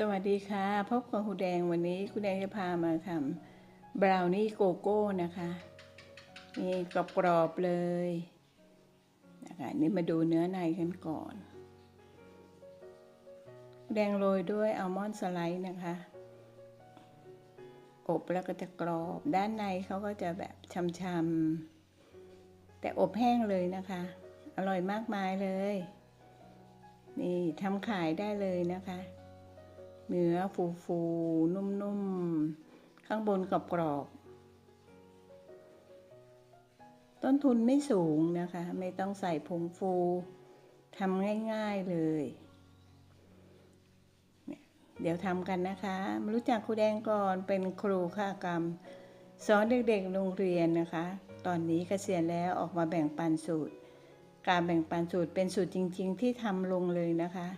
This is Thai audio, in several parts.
สวัสดีค่ะ พบกับครูแดงวันนี้ครูแดงจะพามาทำบราวนี่โกโก้นะคะนี่กรอบเลยนะคะนี่มาดูเนื้อในกันก่อนแดงโรยด้วยอัลมอนด์สไลด์นะคะ อบแล้วก็จะกรอบด้านในเขาก็จะแบบช่ำๆแต่อบแห้งเลยนะคะ อร่อยมากมายเลย นี่ทำขายได้เลยนะคะ เนื้อฟูฟูนุ่มๆ ข้างบนกรอบกรอบๆต้นทุนไม่สูงนะคะ ไม่ต้องใส่ผงฟูทำง่ายๆเลย เดี๋ยวทำกันนะคะ มารู้จักครูแดงก่อนเป็นครูข้ากรรม สอนเด็กๆโรงเรียนนะคะ ตอนนี้เกษียณแล้วออกมาแบ่งปันสูตร การแบ่งปันสูตรเป็นสูตรจริง ๆ ที่ทำลงเลยนะคะ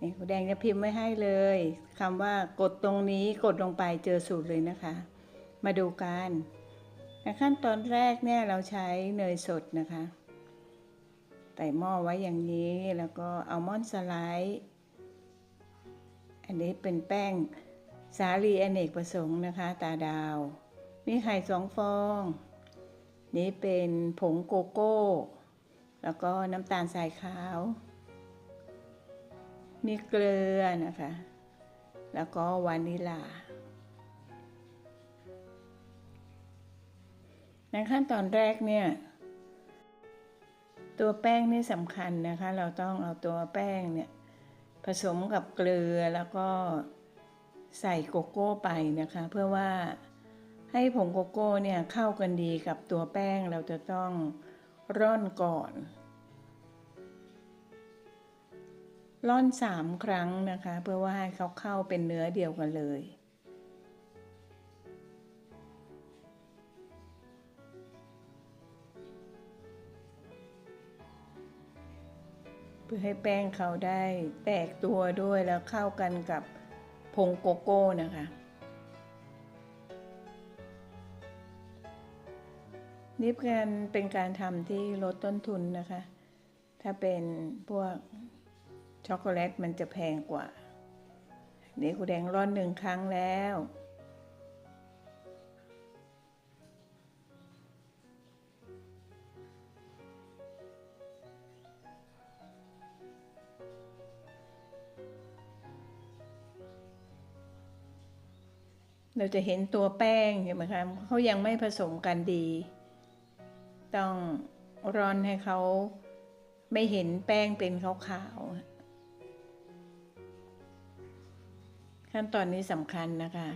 นี่ครูแดงจะพิมพ์ไว้ให้เลยคำว่ากดตรงนี้กดลงไปเจอสูตรเลยนะคะ มาดูกันขั้นตอนแรกเนี่ยเราใช้เนยสดนะคะใส่หม้อไว้อย่างนี้แล้วก็อัลมอนด์สไลด์อันนี้เป็นแป้งสาลีอเนกประสงค์นะคะ ตาดาว มีไข่สองฟอง นี่เป็นผงโกโก้ แล้วก็น้ำตาลทรายขาว มีเกลือนะคะ แล้วก็วานิลา ในขั้นตอนแรกเนี่ย ตัวแป้งนี่สำคัญนะคะ เราต้องเอาตัวแป้งเนี่ยผสมกับเกลือแล้วก็ใส่โกโก้ไปนะคะ เพื่อว่าให้ผงโกโก้เนี่ยเข้ากันดีกับตัวแป้งเราจะต้องร่อนก่อน ร่อนสามครั้งนะคะ เพื่อว่าให้เขาเข้าเป็นเนื้อเดียวกันเลยเพื่อให้แป้งเขาได้แตกตัวด้วยแล้วเข้ากันกับผงโกโก้นะคะ นี่เป็นเป็นการทำที่ลดต้นทุนนะคะ ถ้าเป็นพวก ช็อกโกแลตมันจะแพงกว่านี่ครูแดงร่อนหนึ่งครั้งแล้ว เราจะเห็นตัวแป้งเห็นไหมคะเขายังไม่ผสมกันดี ต้องร่อนให้เขาไม่เห็นแป้งเป็นขาวๆ ขั้นตอนนี้สำคัญนะคะ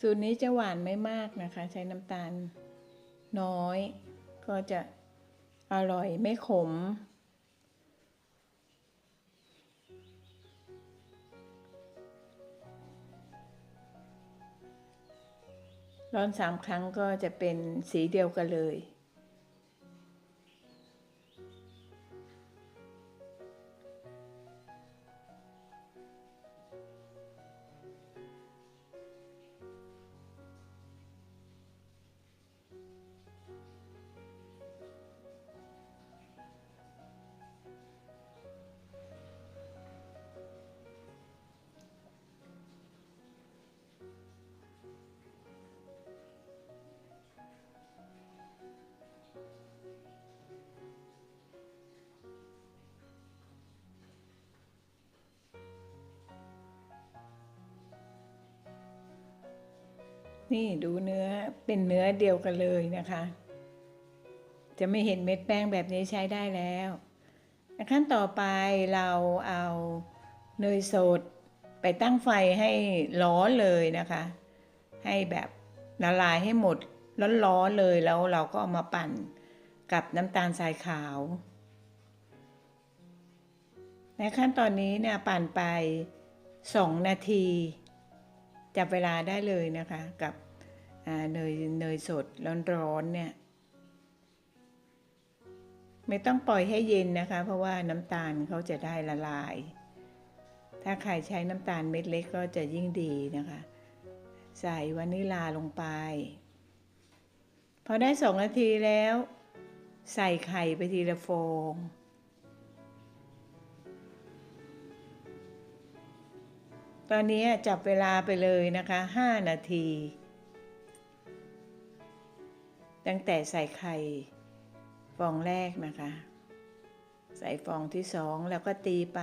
สูตรนี้จะหวานไม่มากนะคะ ใช้น้ำตาลน้อย ก็จะอร่อยไม่ขม ร้อนสามครั้งก็จะเป็นสีเดียวกันเลย นี่ดูเนื้อเป็นเนื้อเดียวกันเลยนะคะ จะไม่เห็นเม็ดแป้งแบบนี้ใช้ได้แล้วขั้นต่อไปเราเอาเนยสดไปตั้งไฟให้ร้อนเลยนะคะ ให้แบบละลายให้หมดร้อนๆเลยแล้วเราก็เอามาปั่นกับน้ำตาลทรายขาว ในขั้นตอนนี้เนี่ยปั่นไป 2 นาที จับเวลาได้เลยนะคะกับเนยเนยสดร้อนๆเนี่ย ไม่ต้องปล่อยให้เย็นนะคะ เพราะว่าน้ำตาลเขาจะได้ละลาย ถ้าใครใช้น้ำตาลเม็ดเล็กก็จะยิ่งดีนะคะ ใส่วานิลาลงไป พอได้สองนาทีแล้ว ใส่ไข่ไปทีละฟอง ตอนนี้จับเวลาไปเลยนะคะ 5 นาที ตั้งแต่ใส่ไข่ฟองแรกนะคะ ใส่ฟองที่สองแล้วก็ตีไป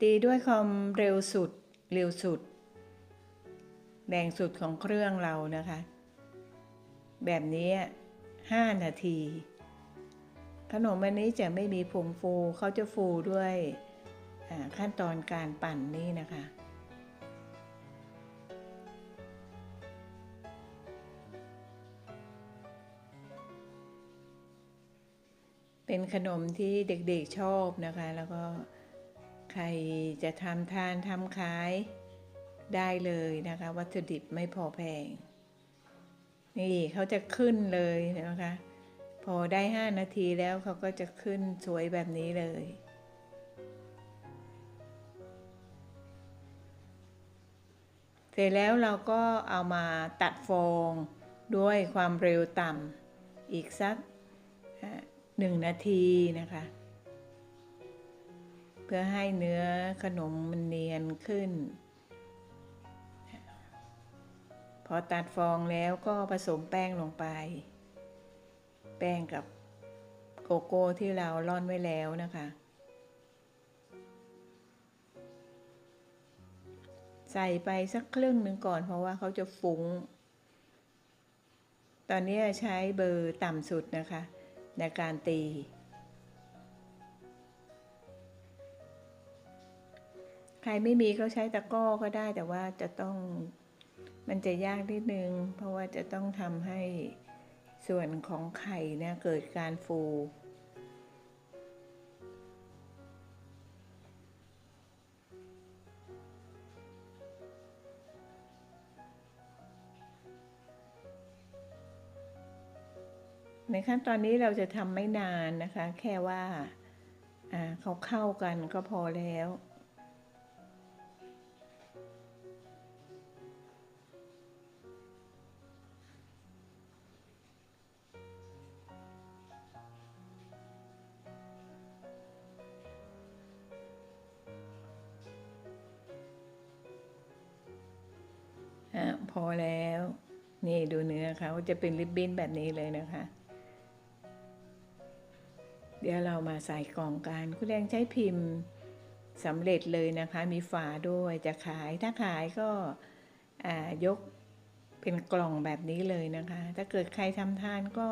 ตีด้วยความเร็วสุด เร็วสุดแรงสุดของเครื่องเรานะคะ แบบนี้ 5 นาที ขนมอันนี้จะไม่มีผงฟูเขาจะฟูด้วยขั้นตอนการปั่นนี่นะคะ เป็นขนมที่เด็กๆชอบนะคะ แล้วก็ใครจะทำทานทำขายได้เลยนะคะ วัตถุดิบไม่พอแพง นี่เขาจะขึ้นเลยนะคะ พอได้ 5 นาทีแล้วเขาก็จะขึ้นสวยแบบนี้เลยเสร็จแล้วเราก็เอามาตัดฟองด้วยความเร็วต่ำอีกสัก หนึ่งนาทีนะคะ เพื่อให้เนื้อขนมมันเนียนขึ้น พอตัดฟองแล้วก็ผสมแป้งลงไป แป้งกับโกโก้ที่เราร่อนไว้แล้วนะคะใส่ไปสักครึ่งหนึ่งก่อนเพราะว่าเขาจะฟุง้ง ตอนนี้ใช้เบอร์ต่ำสุดนะคะ ในการตี ใครไม่มีก็ใช้ตะก้อก็ได้แต่ว่าจะต้องมันจะยากนิดนึง เพราะว่าจะต้องทำให้ส่วนของไข่เนี่ยเกิดการฟู ในขั้นตอนนี้เราจะทำไม่นานนะคะ แค่ว่าเขาเข้ากันก็พอแล้วพอแล้ว นี่ดูเนื้อเขาจะเป็นริบบิ้นแบบนี้เลยนะคะ เดี๋ยวเรามาใส่กล่องกันคุณแดงใช้พิมพ์สำเร็จเลยนะคะ มีฝาด้วยจะขายถ้าขายก็ยกเป็นกล่องแบบนี้เลยนะคะ ถ้าเกิดใครทำทานก็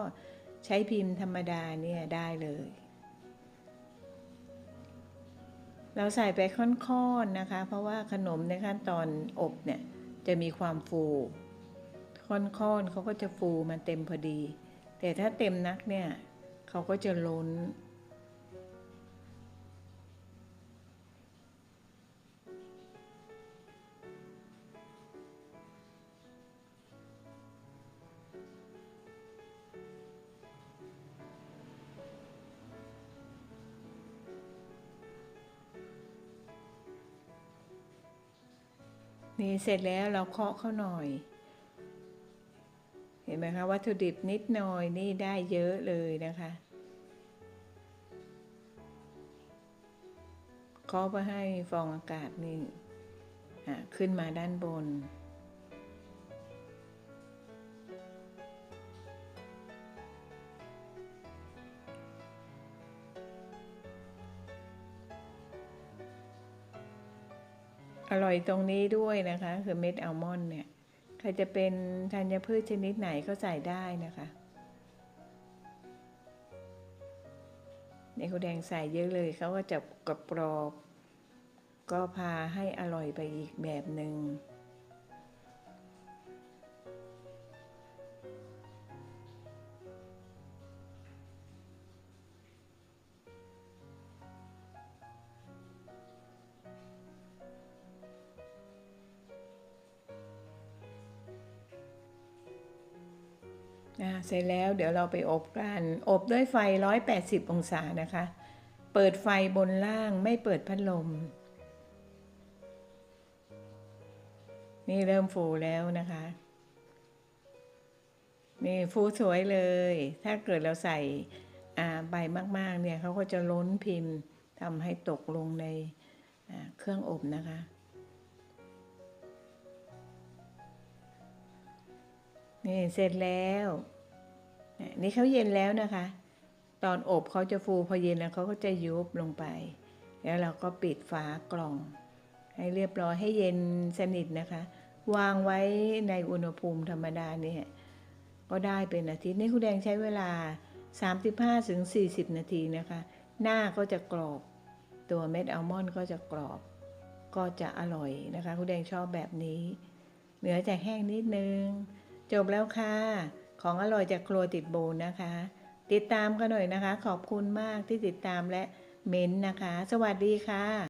ใช้พิมพ์ธรรมดาเนี่ยได้เลย เราใส่ไปค่อนๆนะคะ เพราะว่าขนมในขั้นตอนอบเนี่ยจะมีความฟูค่อนๆเขาก็จะฟูมันเต็มพอดี แต่ถ้าเต็มนักเนี่ย เขาก็จะล้น นี่เสร็จแล้วเราเคาะเข้าหน่อยเห็นไหมคะวัตถุดิบนิดหน่อยนี่ได้เยอะเลยนะคะ เคาะเพื่อให้ฟองอากาศนี่ขึ้นมาด้านบน อร่อยตรงนี้ด้วยนะคะ คือเม็ดอัลมอนด์เนี่ย ใครจะเป็นธัญพืชชนิดไหนก็ใส่ได้นะคะ ในเขาแดงใส่เยอะเลยเขาก็จะกรอบกรอบก็พาให้อร่อยไปอีกแบบหนึง่ง เสร็จแล้วเดี๋ยวเราไปอบกัน อบด้วยไฟ 180 องศานะคะ เปิดไฟบนล่างไม่เปิดพัดลม นี่เริ่มฟูแล้วนะคะ นี่ฟูสวยเลย ถ้าเกิดเราใส่ใบมาก ๆ เนี่ยเขาก็จะล้นพิมพ์ทำให้ตกลงในเครื่องอบนะคะ นี่เสร็จแล้ว นี่เขาเย็นแล้วนะคะ ตอนอบเขาจะฟูพอเย็นแล้วเขาก็จะยุบลงไป แล้วเราก็ปิดฝากล่อง ให้เรียบร้อยให้เย็นสนิทนะคะ วางไว้ในอุณหภูมิธรรมดาเนี่ยก็ได้เป็นอาทิตย์นี่คุณแดงใช้เวลา 35-40ถึง40นาทีนะคะ หน้าก็จะกรอบ ตัวเม็ดอัลมอนด์ก็จะกรอบ ก็จะอร่อยนะคะคุณแดงชอบแบบนี้ เหนือจากแห้งนิดนึง จบแล้วค่ะ ของอร่อยจากครัวติดโบนนะคะ ติดตามกันหน่อยนะคะ ขอบคุณมากที่ติดตามและเม้นต์นะคะ สวัสดีค่ะ